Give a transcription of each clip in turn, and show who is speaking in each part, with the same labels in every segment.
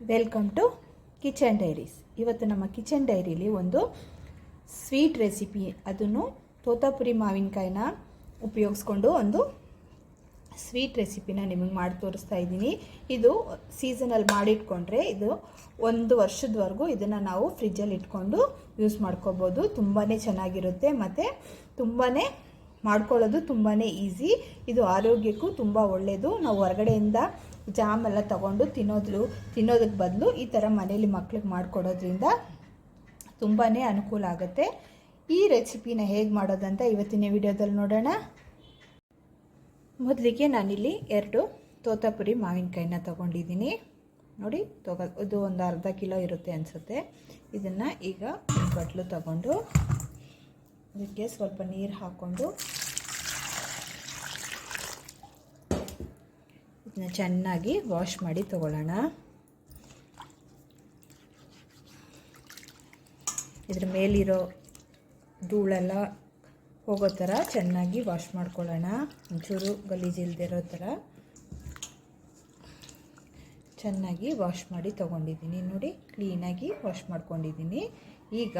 Speaker 1: Welcome to kitchen diaries ಇವತ್ತು ನಮ್ಮ kitchen ಡೈರಿಲಿ ಒಂದು ಸ್ವೀಟ್ ರೆಸಿಪಿ ಅದನ್ನು ತೋತಾಪುರಿ ಮಾವಿನಕಾಯಿನ ಉಪಯೋಗಿಸ್ಕೊಂಡು ಒಂದು ಸ್ವೀಟ್ ರೆಸಿಪಿನ ನಿಮಗೆ ಮಾಡಿ ತೋರಿಸ್ತಾ ಇದ್ದೀನಿ. ಇದು ಸೀಸನಲ್ಲಿ ಮಾಡಿಟ್ಕೊಂಡ್ರೆ ಇದು ಒಂದು ವರ್ಷದವರೆಗೂ ಇದನ್ನು ನಾವು ಫ್ರಿಜ್ಜಲ್ಲಿ ಇಟ್ಕೊಂಡು ಯೂಸ್ ಮಾಡ್ಕೋಬೋದು. ತುಂಬಾ ಚೆನ್ನಾಗಿರುತ್ತೆ ಮತ್ತು ತುಂಬಾ ಮಾಡ್ಕೊಳ್ಳೋದು ತುಂಬಾ ಈಸಿ ಇದು ಆರೋಗ್ಯಕ್ಕೂ ತುಂಬ ಒಳ್ಳೆಯದು ನಾವು ಹೊರಗಡೆಯಿಂದ ಜಾಮ್ ಎಲ್ಲ ತಗೊಂಡು ತಿನ್ನೋದು ತಿನ್ನೋದಕ್ಕೆ ಬದಲು ಈ ಥರ ಮನೇಲಿ ಮಕ್ಳಿಗೆ ಮಾಡಿಕೊಡೋದ್ರಿಂದ ತುಂಬಾ ಅನುಕೂಲ ಆಗುತ್ತೆ. ಈ ರೆಸಿಪಿನ ಹೇಗೆ ಮಾಡೋದಂತ ಇವತ್ತಿನ ವಿಡಿಯೋದಲ್ಲಿ ನೋಡೋಣ. ಮೊದಲಿಗೆ ನಾನಿಲ್ಲಿ ಎರಡು ತೋತಾಪುರಿ ಮಾವಿನಕಾಯಿನ ತೊಗೊಂಡಿದ್ದೀನಿ. ನೋಡಿ, ತಗೋ, ಇದು ಒಂದು ಅರ್ಧ ಕಿಲೋ ಇರುತ್ತೆ ಅನಿಸುತ್ತೆ. ಇದನ್ನು ಈಗ ಬಟ್ಲು ತಗೊಂಡು, ಅದಕ್ಕೆ ಸ್ವಲ್ಪ ನೀರು ಹಾಕ್ಕೊಂಡು ಚೆನ್ನಾಗಿ ವಾಶ್ ಮಾಡಿ ತಗೊಳ್ಳೋಣ. ಇದ್ರ ಮೇಲಿರೋ ಧೂಳೆಲ್ಲ ಹೋಗೋ ಥರ ಚೆನ್ನಾಗಿ ವಾಶ್ ಮಾಡ್ಕೊಳ್ಳೋಣ. ಒಂಚೂರು ಗಲೀಜಿಲ್ದಿರೋ ಥರ. ಚೆನ್ನಾಗಿ ವಾಶ್ ಮಾಡಿ ತೊಗೊಂಡಿದ್ದೀನಿ. ನೋಡಿ, ಕ್ಲೀನಾಗಿ ವಾಶ್ ಮಾಡ್ಕೊಂಡಿದ್ದೀನಿ. ಈಗ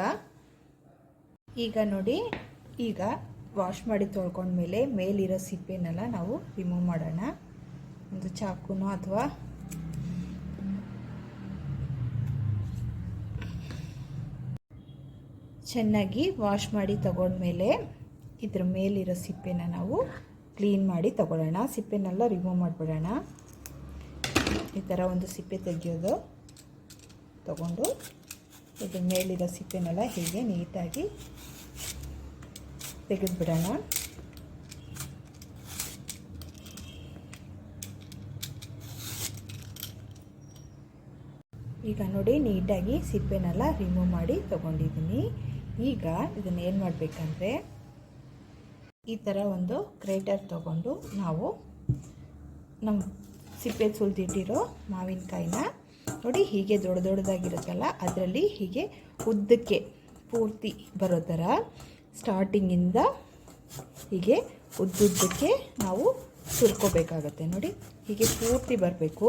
Speaker 1: ಈಗ ನೋಡಿ, ಈಗ ವಾಶ್ ಮಾಡಿ ತೊಳ್ಕೊಂಡ್ಮೇಲೆ ಮೇಲಿರೋ ಸಿಪ್ಪೆನೆಲ್ಲ ನಾವು ರಿಮೂವ್ ಮಾಡೋಣ. ಒಂದು ಚಾಕುನೋ ಅಥವಾ ಚೆನ್ನಾಗಿ ವಾಶ್ ಮಾಡಿ ತಗೊಂಡ್ಮೇಲೆ ಇದ್ರ ಮೇಲಿರೋ ಸಿಪ್ಪೆನ ನಾವು ಕ್ಲೀನ್ ಮಾಡಿ ತಗೊಳ್ಳೋಣ. ಸಿಪ್ಪೆನೆಲ್ಲ ರಿಮೂವ್ ಮಾಡಿಬಿಡೋಣ. ಈ ಥರ ಒಂದು ಸಿಪ್ಪೆ ತೆಗೆಯೋದು. ತಗೊಂಡು ಇದ್ರ ಮೇಲಿರೋ ಸಿಪ್ಪೆನೆಲ್ಲ ಹೀಗೆ ನೀಟಾಗಿ ತೆಗೆದುಬಿಡೋಣ. ಈಗ ನೋಡಿ ನೀಟಾಗಿ ಸಿಪ್ಪೆನೆಲ್ಲ ರಿಮೂವ್ ಮಾಡಿ ತೊಗೊಂಡಿದ್ದೀನಿ. ಈಗ ಇದನ್ನು ಏನು ಮಾಡಬೇಕಂದ್ರೆ ಈ ಥರ ಒಂದು ಗ್ರೇಟರ್ ತಗೊಂಡು ನಾವು ನಮ್ಮ ಸಿಪ್ಪೆ ಸುಲಿದಿಟ್ಟಿರೋ ಮಾವಿನಕಾಯಿನ ನೋಡಿ ಹೀಗೆ ದೊಡ್ಡ ದೊಡ್ಡದಾಗಿರುತ್ತಲ್ಲ, ಅದರಲ್ಲಿ ಹೀಗೆ ಉದ್ದಕ್ಕೆ ಪೂರ್ತಿ ಬರೋ ಥರ ಸ್ಟಾರ್ಟಿಂಗಿಂದ ಹೀಗೆ ಉದ್ದುದ್ದಕ್ಕೆ ನಾವು ಸುರ್ಕೋಬೇಕಾಗತ್ತೆ. ನೋಡಿ ಹೀಗೆ ಪೂರ್ತಿ ಬರಬೇಕು.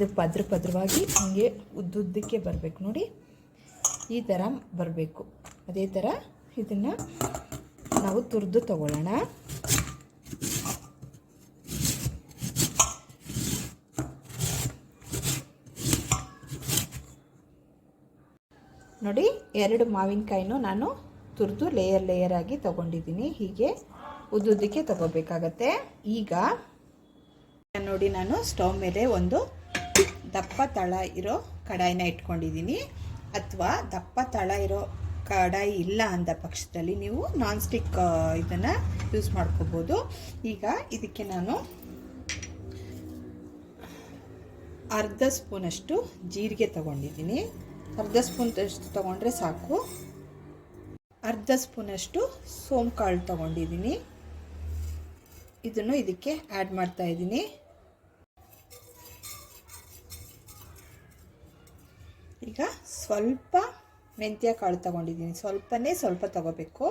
Speaker 1: ಇದು ಪದ್ರ ಪದ್ರವಾಗಿ ಹೀಗೆ ಉದ್ದುದ್ದಕ್ಕೆ ಬರಬೇಕು ನೋಡಿ. ಈ ಥರ ಬರಬೇಕು. ಅದೇ ಥರ ಇದನ್ನು ನಾವು ತುರಿದು ತಗೊಳ್ಳೋಣ. ನೋಡಿ, ಎರಡು ಮಾವಿನಕಾಯಿನೂ ನಾನು ತುರಿದು ಲೇಯರ್ ಲೇಯರ್ ಆಗಿ ತಗೊಂಡಿದ್ದೀನಿ. ಹೀಗೆ ಉದ್ದುದ್ದಕ್ಕೆ ತಗೋಬೇಕಾಗತ್ತೆ. ಈಗ ನೋಡಿ, ನಾನು ಸ್ಟವ್ ಮೇಲೆ ಒಂದು ದಪ್ಪ ತಳ ಇರೋ ಕಡಾಯಿನ ಇಟ್ಕೊಂಡಿದ್ದೀನಿ. ಅಥವಾ ದಪ್ಪ ತಳ ಇರೋ ಕಡಾಯಿ ಇಲ್ಲ ಅಂದ ಪಕ್ಷದಲ್ಲಿ ನೀವು ನಾನ್ ಸ್ಟಿಕ್ ಇದನ್ನು ಯೂಸ್ ಮಾಡ್ಕೋಬೋದು. ಈಗ ಇದಕ್ಕೆ ನಾನು ಅರ್ಧ ಸ್ಪೂನಷ್ಟು ಜೀರಿಗೆ ತಗೊಂಡಿದ್ದೀನಿ. ಅರ್ಧ ಸ್ಪೂನ್ ತೊಗೊಂಡ್ರೆ ಸಾಕು. ಅರ್ಧ ಸ್ಪೂನಷ್ಟು ಸೋಂಕಾಳು ತೊಗೊಂಡಿದ್ದೀನಿ. ಇದನ್ನು ಇದಕ್ಕೆ ಆ್ಯಡ್ ಮಾಡ್ತಾ ಈಗ ಸ್ವಲ್ಪ ಮೆಂತ್ಯ ಕಾಳು ತೊಗೊಂಡಿದ್ದೀನಿ. ಸ್ವಲ್ಪನೇ ಸ್ವಲ್ಪ ತಗೋಬೇಕು.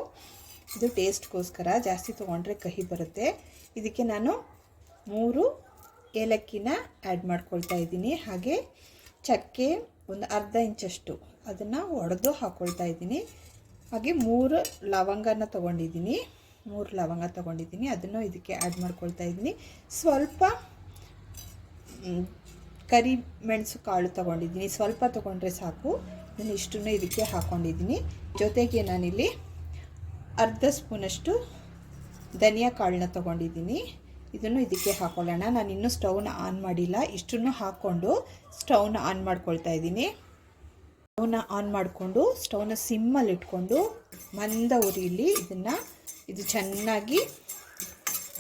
Speaker 1: ಇದು ಟೇಸ್ಟ್ಗೋಸ್ಕರ ಜಾಸ್ತಿ ತೊಗೊಂಡ್ರೆ ಕಹಿ ಬರುತ್ತೆ. ಇದಕ್ಕೆ ನಾನು ಮೂರು ಏಲಕ್ಕಿನ ಆ್ಯಡ್ ಮಾಡ್ಕೊಳ್ತಾ ಇದ್ದೀನಿ. ಹಾಗೆ ಚಕ್ಕೆ ಒಂದು ಅರ್ಧ ಇಂಚಷ್ಟು ಅದನ್ನು ಒಡೆದು ಹಾಕ್ಕೊಳ್ತಾ ಇದ್ದೀನಿ. ಹಾಗೆ ಮೂರು ಲವಂಗನ ತೊಗೊಂಡಿದ್ದೀನಿ. ಮೂರು ಲವಂಗ ತೊಗೊಂಡಿದ್ದೀನಿ. ಅದನ್ನು ಇದಕ್ಕೆ ಆ್ಯಡ್ ಮಾಡ್ಕೊಳ್ತಾ ಇದ್ದೀನಿ. ಸ್ವಲ್ಪ ಕರಿ ಮೆಣಸು ಕಾಳು ತೊಗೊಂಡಿದ್ದೀನಿ. ಸ್ವಲ್ಪ ತೊಗೊಂಡ್ರೆ ಸಾಕು. ನಾನು ಇಷ್ಟನ್ನು ಇದಕ್ಕೆ ಹಾಕ್ಕೊಂಡಿದ್ದೀನಿ ಜೊತೆಗೆ ನಾನಿಲ್ಲಿ ಅರ್ಧ ಸ್ಪೂನಷ್ಟು ಧನಿಯಾ ಕಾಳನ್ನ ತೊಗೊಂಡಿದ್ದೀನಿ. ಇದನ್ನು ಇದಕ್ಕೆ ಹಾಕೊಳ್ಳೋಣ. ನಾನು ಇನ್ನೂ ಸ್ಟವ್ನ ಆನ್ ಮಾಡಿಲ್ಲ. ಇಷ್ಟನ್ನು ಹಾಕ್ಕೊಂಡು ಸ್ಟವ್ನ ಆನ್ ಮಾಡ್ಕೊಳ್ತಾ ಇದ್ದೀನಿ. ಸ್ಟವ್ನ ಆನ್ ಮಾಡಿಕೊಂಡು ಸ್ಟೌನ ಸಿಮ್ಮಲ್ಲಿ ಇಟ್ಕೊಂಡು ಮಂದ ಉರಿಯಲ್ಲಿ ಇದನ್ನು, ಇದು ಚೆನ್ನಾಗಿ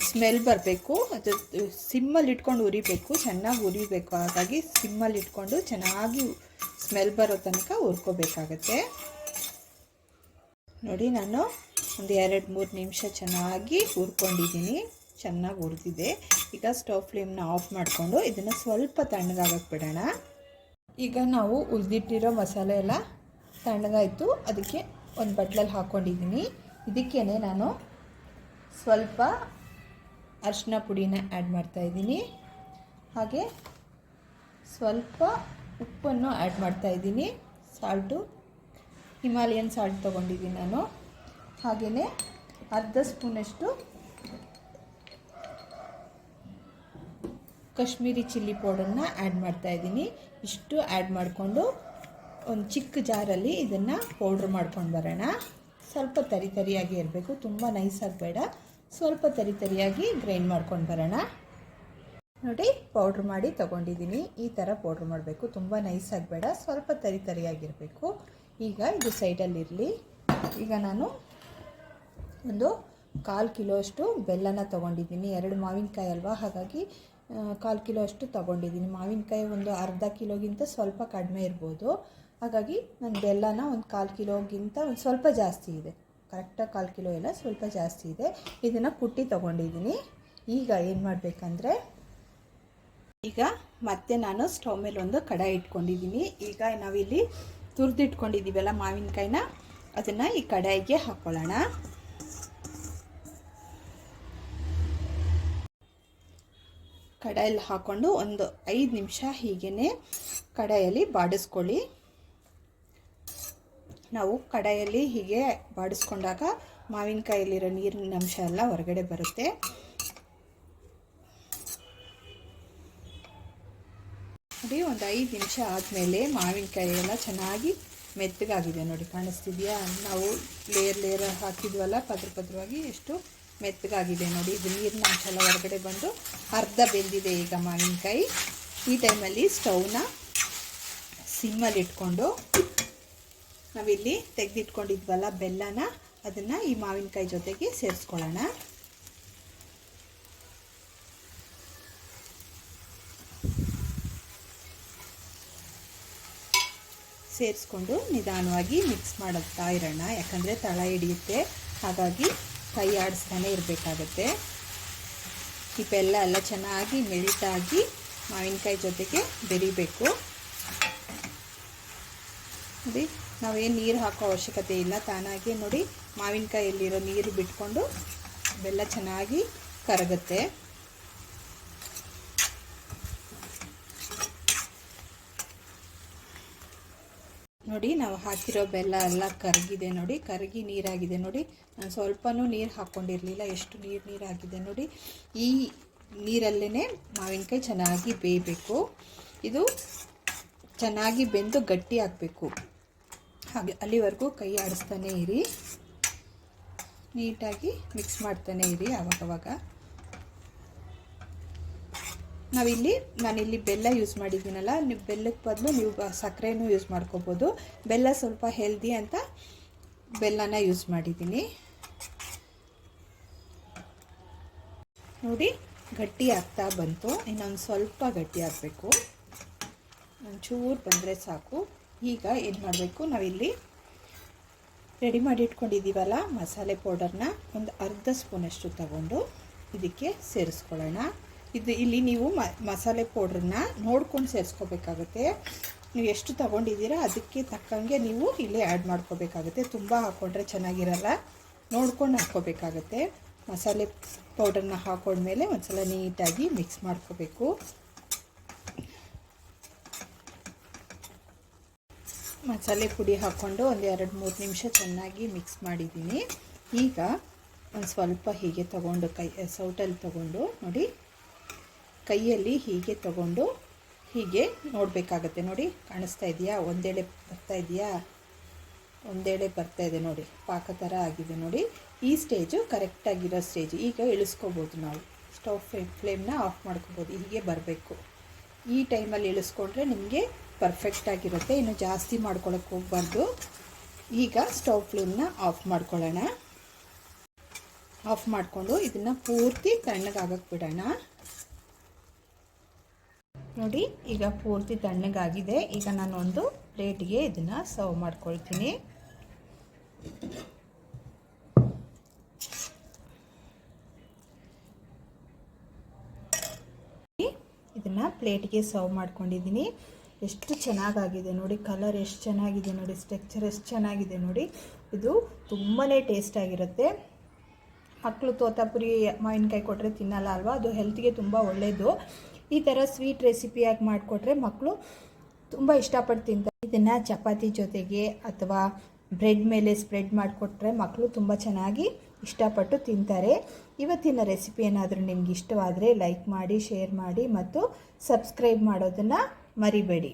Speaker 1: ಸ್ಮೆಲ್ ಬರಬೇಕು, ಅದು ಸಿಮ್ಮಲ್ಲಿ ಇಟ್ಕೊಂಡು ಉರಿಬೇಕು, ಚೆನ್ನಾಗಿ ಉರಿಬೇಕು. ಹಾಗಾಗಿ ಸಿಮ್ಮಲ್ಲಿ ಇಟ್ಕೊಂಡು ಚೆನ್ನಾಗಿ ಸ್ಮೆಲ್ ಬರೋ ತನಕ ಹುರ್ಕೋಬೇಕಾಗತ್ತೆ. ನೋಡಿ ನಾನು ಒಂದು ಎರಡು ಮೂರು ನಿಮಿಷ ಚೆನ್ನಾಗಿ ಹುರ್ಕೊಂಡಿದ್ದೀನಿ. ಚೆನ್ನಾಗಿ ಹುರಿದಿದೆ. ಈಗ ಸ್ಟವ್ ಫ್ಲೇಮ್ನ ಆಫ್ ಮಾಡಿಕೊಂಡು ಇದನ್ನು ಸ್ವಲ್ಪ ತಣ್ಣಗಾಗಕ್ಕೆ ಬಿಡೋಣ. ಈಗ ನಾವು ಉಳಿದಿಟ್ಟಿರೋ ಮಸಾಲೆ ಎಲ್ಲ ತಣ್ಣಗಾಯಿತು. ಅದಕ್ಕೆ ಒಂದು ಬಟ್ಲಲ್ಲಿ ಹಾಕ್ಕೊಂಡಿದ್ದೀನಿ ಇದಕ್ಕೇ ನಾನು ಸ್ವಲ್ಪ ಅರಿಶಿನ ಪುಡಿನ ಆ್ಯಡ್ ಮಾಡ್ತಾಯಿದ್ದೀನಿ ಹಾಗೆ ಸ್ವಲ್ಪ ಉಪ್ಪನ್ನು ಆ್ಯಡ್ ಮಾಡ್ತಾ ಇದ್ದೀನಿ. ಸಾಲ್ಟು ಹಿಮಾಲಯನ್ ಸಾಲ್ಟ್ ತೊಗೊಂಡಿದ್ದೀನಿ ನಾನು. ಹಾಗೆಯೇ ಅರ್ಧ ಸ್ಪೂನಷ್ಟು ಕಾಶ್ಮೀರಿ ಚಿಲ್ಲಿ ಪೌಡರ್ನ ಆ್ಯಡ್ ಮಾಡ್ತಾ ಇದ್ದೀನಿ. ಇಷ್ಟು ಆ್ಯಡ್ ಮಾಡಿಕೊಂಡು ಒಂದು ಚಿಕ್ಕ ಜಾರಲ್ಲಿ ಇದನ್ನು ಪೌಡ್ರ್ ಮಾಡ್ಕೊಂಡು ಬರೋಣ. ಸ್ವಲ್ಪ ತರಿ ತರಿಯಾಗಿ ಇರಬೇಕು. ತುಂಬ ನೈಸಾಗಿ ಬೇಡ ಸ್ವಲ್ಪ ತರಿ ತರಿಯಾಗಿ ಗ್ರೈಂಡ್ ಮಾಡ್ಕೊಂಡು ಬರೋಣ. ನೋಡಿ ಪೌಡ್ರ್ ಮಾಡಿ ತೊಗೊಂಡಿದ್ದೀನಿ. ಈ ಥರ ಪೌಡ್ರ್ ಮಾಡಬೇಕು. ತುಂಬ ನೈಸಾಗಿ ಬೇಡ ಸ್ವಲ್ಪ ತರಿ ತರಿಯಾಗಿರಬೇಕು. ಈಗ ಇದು ಸೈಡಲ್ಲಿರಲಿ ಈಗ ನಾನು ಒಂದು ಕಾಲು ಕಿಲೋ ಅಷ್ಟು ಬೆಲ್ಲನ ತೊಗೊಂಡಿದ್ದೀನಿ. ಎರಡು ಮಾವಿನಕಾಯಿ ಅಲ್ವಾ? ಹಾಗಾಗಿ ಕಾಲು ಕಿಲೋ ಅಷ್ಟು ತೊಗೊಂಡಿದ್ದೀನಿ. ಮಾವಿನಕಾಯಿ ಒಂದು ಅರ್ಧ ಕಿಲೋಗಿಂತ ಸ್ವಲ್ಪ ಕಡಿಮೆ ಇರ್ಬೋದು. ಹಾಗಾಗಿ, ನಾನು ಬೆಲ್ಲನ ಒಂದು ಕಾಲು ಕಿಲೋಗಿಂತ ಒಂದು ಸ್ವಲ್ಪ ಜಾಸ್ತಿ ಇದೆ. ಕರೆಕ್ಟಾಗಿ ಕಾಲು ಕಿಲೋ ಎಲ್ಲ ಸ್ವಲ್ಪ ಜಾಸ್ತಿ ಇದೆ. ಇದನ್ನು ಕುಟ್ಟಿ ತೊಗೊಂಡಿದ್ದೀನಿ. ಈಗ ಏನು ಮಾಡಬೇಕಂದ್ರೆ, ಈಗ ಮತ್ತೆ ನಾನು ಸ್ಟವ್ ಮೇಲೆ ಒಂದು ಕಡಾಯಿ ಇಟ್ಕೊಂಡಿದ್ದೀನಿ. ಈಗ ನಾವಿಲ್ಲಿ ತುರಿದಿಟ್ಕೊಂಡಿದ್ದೀವಲ್ಲ ಮಾವಿನಕಾಯಿನ, ಅದನ್ನು ಈ ಕಡಾಯಿಗೆ ಹಾಕ್ಕೊಳ್ಳೋಣ ಕಡಾಯಲ್ಲಿ ಹಾಕ್ಕೊಂಡು ಒಂದು ಐದು ನಿಮಿಷ ಹೀಗೇ ಕಡಾಯಲ್ಲಿ ಬಾಡಿಸ್ಕೊಳ್ಳಿ. ನಾವು ಕಡಾಯಲ್ಲಿ ಹೀಗೆ ಬಾಡಿಸ್ಕೊಂಡಾಗ ಮಾವಿನಕಾಯಲ್ಲಿರೋ ನೀರಿನ ಅಂಶ ಎಲ್ಲ ಹೊರಗಡೆ ಬರುತ್ತೆ. ನೋಡಿ, ಒಂದು ಐದು ನಿಮಿಷ ಆದಮೇಲೆ ಮಾವಿನಕಾಯಿ ಎಲ್ಲ ಚೆನ್ನಾಗಿ ಮೆತ್ತಗಾಗಿದೆ ನೋಡಿ, ಕಾಣಿಸ್ತಿದೆಯಾ? ನಾವು ಲೇಯರ್ ಲೇಯರ್ ಹಾಕಿದ್ವಲ್ಲ, ಪದ್ರ ಪದ್ರವಾಗಿ ಎಷ್ಟು ಮೆತ್ತಗಾಗಿದೆ ನೋಡಿ, ಇದು ನೀರಿನ ಅಂಶ ಎಲ್ಲ ಹೊರಗಡೆ ಬಂದು ಅರ್ಧ ಬೆಂದಿದೆ ಈಗ ಮಾವಿನಕಾಯಿ. ಈ ಟೈಮಲ್ಲಿ ಸ್ಟವ್ನ ಸಿಮ್ಮಲ್ಲಿ ಇಟ್ಕೊಂಡು ನಾವಿಲ್ಲಿ ತೆಗೆದಿಟ್ಕೊಂಡಿದ್ವಲ್ಲ ಬೆಲ್ಲನ, ಅದನ್ನು ಈ ಮಾವಿನಕಾಯಿ ಜೊತೆಗೆ ಸೇರಿಸ್ಕೊಳ್ಳೋಣ. ಸೇರಿಸ್ಕೊಂಡು ನಿಧಾನವಾಗಿ ಮಿಕ್ಸ್ ಮಾಡುತ್ತಾ ಇರೋಣ, ಯಾಕಂದರೆ ತಳ ಹಿಡಿಯುತ್ತೆ. ಹಾಗಾಗಿ ಕೈ ಆಡಿಸ್ತಾನೆ ಇರಬೇಕಾಗತ್ತೆ. ಈ ಬೆಲ್ಲ ಎಲ್ಲ ಚೆನ್ನಾಗಿ ಮೆಲ್ಟಾಗಿ ಮಾವಿನಕಾಯಿ ಜೊತೆಗೆ ಬೆರಿಬೇಕು. ನೋಡಿ ನಾವೇನು ನೀರು ಹಾಕೋ ಅವಶ್ಯಕತೆ ಇಲ್ಲ. ತಾನಾಗಿ ನೋಡಿ ಮಾವಿನಕಾಯಲ್ಲಿರೋ ನೀರು ಬಿಟ್ಕೊಂಡು ಬೆಲ್ಲ ಚೆನ್ನಾಗಿ ಕರಗುತ್ತೆ. ನೋಡಿ ನಾವು ಹಾಕಿರೋ ಬೆಲ್ಲ ಎಲ್ಲ ಕರಗಿದೆ ನೋಡಿ. ಕರಗಿ ನೀರಾಗಿದೆ ನೋಡಿ. ನಾನು ಸ್ವಲ್ಪನೂ ನೀರು ಹಾಕ್ಕೊಂಡಿರಲಿಲ್ಲ ಎಷ್ಟು ನೀರು ನೀರಾಗಿದೆ ನೋಡಿ. ಈ ನೀರಲ್ಲೇ ಮಾವಿನಕಾಯಿ ಚೆನ್ನಾಗಿ ಬೇಯಬೇಕು. ಇದು ಚೆನ್ನಾಗಿ ಬೆಂದು ಗಟ್ಟಿ ಆಗಬೇಕು. ಹಾಗೆ ಅಲ್ಲಿವರೆಗೂ ಕೈ ಆಡಿಸ್ತಾನೆ ಇರಿ. ನೀಟಾಗಿ ಮಿಕ್ಸ್ ಮಾಡ್ತಾನೆ ಇರಿ ಆವಾಗವಾಗ. ನಾವಿಲ್ಲಿ, ನಾನಿಲ್ಲಿ ಬೆಲ್ಲ ಯೂಸ್ ಮಾಡಿದ್ದೀನಲ್ಲ ನೀವು ಬೆಲ್ಲಕ್ಕೆ ಬದಲು ನೀವು ಸಕ್ಕರೆನೂ ಯೂಸ್ ಮಾಡ್ಕೋಬೋದು. ಬೆಲ್ಲ ಸ್ವಲ್ಪ ಹೆಲ್ದಿ ಅಂತ ಬೆಲ್ಲನ ಯೂಸ್ ಮಾಡಿದ್ದೀನಿ. ನೋಡಿ, ಗಟ್ಟಿ ಆಗ್ತಾ ಬಂತು. ಇನ್ನೊಂದು ಸ್ವಲ್ಪ ಗಟ್ಟಿ ಆಗಬೇಕು. ಒಂಚೂರು ಬಂದರೆ ಸಾಕು. ಈಗ ಏನು ಮಾಡಬೇಕು? ನಾವಿಲ್ಲಿ ರೆಡಿ ಮಾಡಿ ಇಟ್ಕೊಂಡಿದ್ದೀವಲ್ಲ ಮಸಾಲೆ ಪೌಡರ್ನ ಒಂದು ಅರ್ಧ ಸ್ಪೂನಷ್ಟು ತಗೊಂಡು ಇದಕ್ಕೆ ಸೇರಿಸ್ಕೊಳ್ಳೋಣ. ಇದು ಇಲ್ಲಿ ನೀವು ಮಸಾಲೆ ಪೌಡ್ರನ್ನ ನೋಡ್ಕೊಂಡು ಸೇರಿಸ್ಕೋಬೇಕಾಗುತ್ತೆ. ನೀವು ಎಷ್ಟು ತೊಗೊಂಡಿದ್ದೀರಾ ಅದಕ್ಕೆ ತಕ್ಕಂಗೆ ನೀವು ಇಲ್ಲೇ ಆ್ಯಡ್ ಮಾಡ್ಕೋಬೇಕಾಗುತ್ತೆ. ತುಂಬ ಹಾಕ್ಕೊಂಡ್ರೆ ಚೆನ್ನಾಗಿರಲ್ಲ. ನೋಡ್ಕೊಂಡು ಹಾಕ್ಕೋಬೇಕಾಗತ್ತೆ ಮಸಾಲೆ ಪೌಡರ್ನ ಹಾಕೊಂಡ್ಮೇಲೆ ಒಂದ್ಸಲ ನೀಟಾಗಿ ಮಿಕ್ಸ್ ಮಾಡ್ಕೋಬೇಕು. ಮಸಾಲೆ ಪುಡಿ ಹಾಕ್ಕೊಂಡು ಒಂದು ಎರಡು ಮೂರು ನಿಮಿಷ ಚೆನ್ನಾಗಿ ಮಿಕ್ಸ್ ಮಾಡಿದ್ದೀನಿ. ಈಗ ಒಂದು ಸ್ವಲ್ಪ ಹೀಗೆ ತಗೊಂಡು ಕೈ ಸೌಟಲ್ಲಿ ತಗೊಂಡು ನೋಡಿ, ಕೈಯಲ್ಲಿ ಹೀಗೆ ತಗೊಂಡು ಹೀಗೆ ನೋಡಬೇಕಾಗತ್ತೆ. ನೋಡಿ, ಕಾಣಿಸ್ತಾ ಇದೆಯಾ? ಒಂದೆಡೆ ಬರ್ತಾ ಇದೆಯಾ? ಒಂದೆಡೆ ಬರ್ತಾ ಇದೆ ನೋಡಿ, ಪಾಕ ಥರ ಆಗಿದೆ ನೋಡಿ. ಈ ಸ್ಟೇಜು ಕರೆಕ್ಟಾಗಿರೋ ಸ್ಟೇಜ್. ಈಗ ಇಳಿಸ್ಕೋಬೋದು ನಾವು. ಸ್ಟವ್ ಫ್ಲೇಮ್ ಫ್ಲೇಮ್ನ ಆಫ್ ಮಾಡ್ಕೋಬೋದು. ಹೀಗೆ ಬರಬೇಕು. ಈ ಟೈಮಲ್ಲಿ ಇಳಿಸ್ಕೊಂಡ್ರೆ ನಿಮಗೆ ಪರ್ಫೆಕ್ಟಾಗಿರುತ್ತೆ ಇನ್ನು ಜಾಸ್ತಿ ಮಾಡ್ಕೊಳಕ್ಕೆ ಹೋಗ್ಬಾರ್ದು. ಈಗ ಸ್ಟವ್ ಫ್ಲೇಮ್ನ ಆಫ್ ಮಾಡ್ಕೊಳ್ಳೋಣ. ಆಫ್ ಮಾಡಿಕೊಂಡು ಇದನ್ನು ಪೂರ್ತಿ ತಣ್ಣಗಾಗಕ್ಕೆ ಬಿಡೋಣ. ನೋಡಿ, ಈಗ ಪೂರ್ತಿ ತಣ್ಣಗಾಗಿದೆ. ಈಗ ನಾನು ಒಂದು ಪ್ಲೇಟ್ಗೆ ಇದನ್ನು ಸರ್ವ್ ಮಾಡ್ಕೊಳ್ತೀನಿ. ಇದನ್ನು ಪ್ಲೇಟಿಗೆ ಸರ್ವ್ ಮಾಡ್ಕೊಂಡಿದ್ದೀನಿ. ಎಷ್ಟು ಚೆನ್ನಾಗಾಗಿದೆ ನೋಡಿ ಕಲರ್ ಎಷ್ಟು ಚೆನ್ನಾಗಿದೆ ನೋಡಿ ಸ್ಟ್ರಕ್ಚರ್ ಎಷ್ಟು ಚೆನ್ನಾಗಿದೆ ನೋಡಿ. ಇದು ತುಂಬಾ ಟೇಸ್ಟಾಗಿರುತ್ತೆ ಮಕ್ಕಳು ತೋತಾಪುರಿ ಮಾವಿನಕಾಯಿ ಕೊಟ್ಟರೆ ತಿನ್ನಲ್ಲ ಅಲ್ವಾ? ಅದು ಹೆಲ್ತ್ಗೆ ತುಂಬ ಒಳ್ಳೆಯದು ಈ ಥರ ಸ್ವೀಟ್ ರೆಸಿಪಿಯಾಗಿ ಮಾಡಿಕೊಟ್ರೆ ಮಕ್ಕಳು ತುಂಬ ಇಷ್ಟಪಟ್ಟು ತಿಂತಾರೆ. ಇದನ್ನು ಚಪಾತಿ ಜೊತೆಗೆ ಅಥವಾ ಬ್ರೆಡ್ ಮೇಲೆ ಸ್ಪ್ರೆಡ್ ಮಾಡಿಕೊಟ್ರೆ ಮಕ್ಕಳು ತುಂಬ ಚೆನ್ನಾಗಿ ಇಷ್ಟಪಟ್ಟು ತಿಂತಾರೆ. ಇವತ್ತಿನ ರೆಸಿಪಿ ಏನಾದರೂ ನಿಮ್ಗೆ ಇಷ್ಟವಾದರೆ ಲೈಕ್ ಮಾಡಿ ಶೇರ್ ಮಾಡಿ ಮತ್ತು ಸಬ್ಸ್ಕ್ರೈಬ್ ಮಾಡೋದನ್ನು മറുപടി